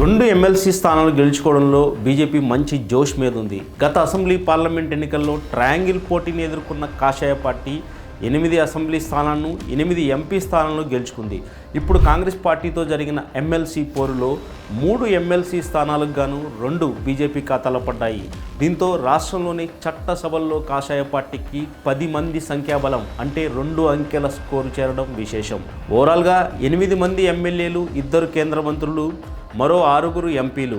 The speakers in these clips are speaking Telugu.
రెండు ఎమ్మెల్సీ స్థానాలు గెలుచుకోవడంలో బీజేపీ మంచి జోష్ మీద ఉంది. గత అసెంబ్లీ పార్లమెంట్ ఎన్నికల్లో ట్రయాంగిల్ పోటీని ఎదుర్కొన్న కాషాయ పార్టీ ఎనిమిది అసెంబ్లీ స్థానాలను ఎనిమిది ఎంపీ స్థానాలను గెలుచుకుంది. ఇప్పుడు కాంగ్రెస్ పార్టీతో జరిగిన ఎమ్మెల్సీ పోరులో మూడు ఎమ్మెల్సీ స్థానాలకు గాను రెండు బీజేపీ ఖాతాలో పడ్డాయి. దీంతో రాష్ట్రంలోని చట్టసభల్లో కాషాయ పార్టీకి పది మంది సంఖ్యాబలం అంటే రెండు అంకెల స్కోరు చేరడం విశేషం. ఓవరాల్గా ఎనిమిది మంది ఎమ్మెల్యేలు ఇద్దరు కేంద్ర మంత్రులు మరో ఆరుగురు ఎంపీలు.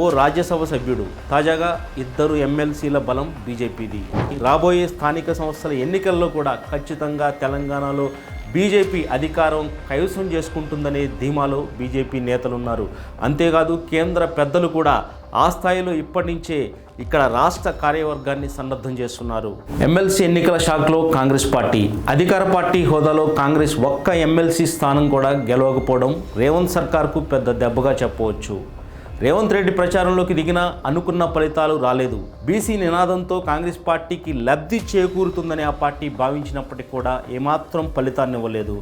ఓ రాజ్యసభ సభ్యుడు. తాజాగా ఇద్దరు ఎమ్మెల్సీల బలం బీజేపీది. రాబోయే స్థానిక సంస్థల ఎన్నికల్లో కూడా ఖచ్చితంగా తెలంగాణలో బీజేపీ అధికారం కైవసం చేసుకుంటుందనే ధీమాలో బీజేపీ నేతలున్నారు. అంతేకాదు కేంద్ర పెద్దలు కూడా ఆ స్థాయిలో ఇప్పటి నుంచే ఇక్కడ రాష్ట్ర కార్యవర్గాన్ని సన్నద్ధం చేస్తున్నారు. ఎమ్మెల్సీ ఎన్నికల షాక్లో కాంగ్రెస్ పార్టీ అధికార పార్టీ హోదాలో కాంగ్రెస్ ఒక్క ఎమ్మెల్సీ స్థానం కూడా గెలవకపోవడం రేవంత్ సర్కార్కు పెద్ద దెబ్బగా చెప్పవచ్చు. రేవంత్ రెడ్డి ప్రచారంలోకి దిగిన అనుకున్న ఫలితాలు రాలేదు. బీసీ నినాదంతో కాంగ్రెస్ పార్టీకి లబ్ధి చేకూరుతుందని ఆ పార్టీ భావించినప్పటికీ కూడా ఏమాత్రం ఫలితాన్ని ఇవ్వలేదు.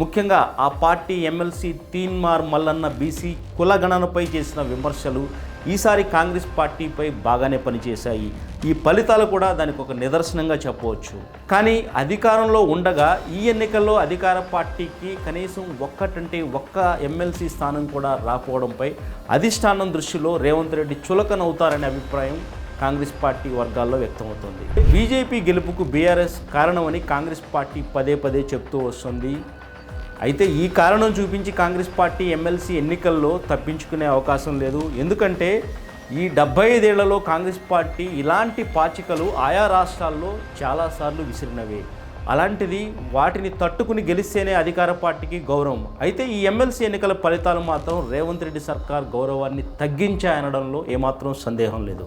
ముఖ్యంగా ఆ party MLC Teenmar Mallanna BC కులగణనపై చేసిన విమర్శలు ఈసారి కాంగ్రెస్ పార్టీపై బాగానే పనిచేశాయి. ఈ ఫలితాలు కూడా దానికి ఒక నిదర్శనంగా చెప్పవచ్చు. కానీ అధికారంలో ఉండగా ఈ ఎన్నికల్లో అధికార పార్టీకి కనీసం ఒక్కటంటే ఒక్క ఎమ్మెల్సీ స్థానం కూడా రాకపోవడంపై అధిష్టానం దృష్టిలో రేవంత్ రెడ్డి చులకనవుతారనే అభిప్రాయం కాంగ్రెస్ పార్టీ వర్గాల్లో వ్యక్తమవుతుంది. బీజేపీ గెలుపుకు బీఆర్ఎస్ కారణమని కాంగ్రెస్ పార్టీ పదే పదే చెప్తూ వస్తుంది. అయితే ఈ కారణం చూపించి కాంగ్రెస్ పార్టీ ఎమ్మెల్సీ ఎన్నికల్లో తప్పించుకునే అవకాశం లేదు. ఎందుకంటే ఈ డెబ్బై ఐదేళ్ళలో కాంగ్రెస్ పార్టీ ఇలాంటి పాచికలు ఆయా రాష్ట్రాల్లో చాలాసార్లు విసిరినవే. అలాంటిది వాటిని తట్టుకుని గెలిస్తేనే అధికార పార్టీకి గౌరవం. అయితే ఈ ఎమ్మెల్సీ ఎన్నికల ఫలితాలు మాత్రం రేవంత్ రెడ్డి సర్కార్ గౌరవాన్ని తగ్గించాయనడంలో ఏమాత్రం సందేహం లేదు.